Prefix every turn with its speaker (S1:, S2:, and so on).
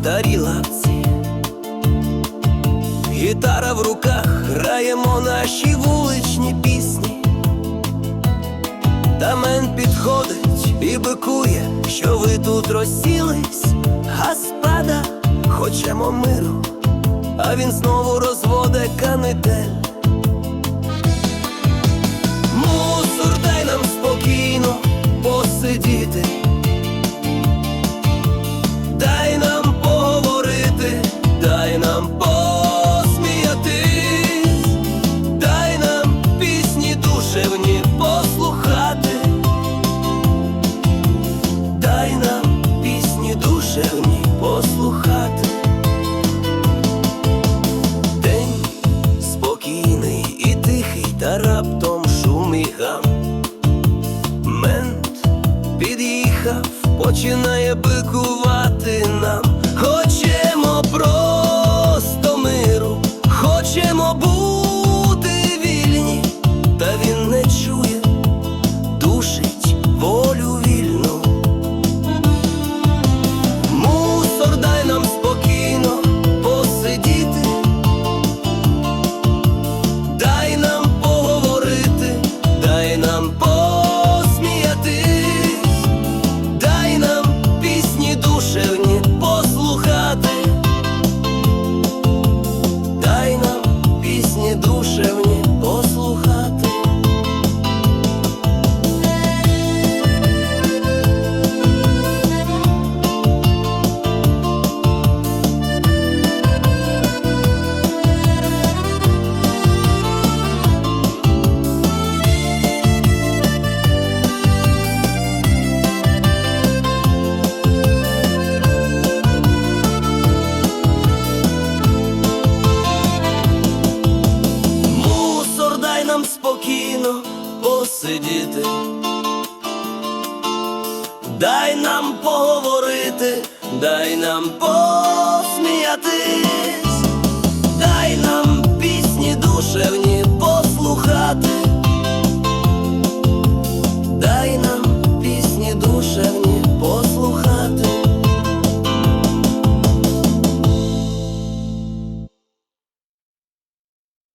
S1: старій лавці. Гітара в руках, граємо наші вуличні пісні. Та мен підходить і бикує, що ви тут розсілись, Гаспада, хочемо миру, а він знову розводе канитель. Під'їхав, починає бикувати нам. Хочемо просто дай нам спокійно посидіти. Дай нам поговорити, дай нам посміятись,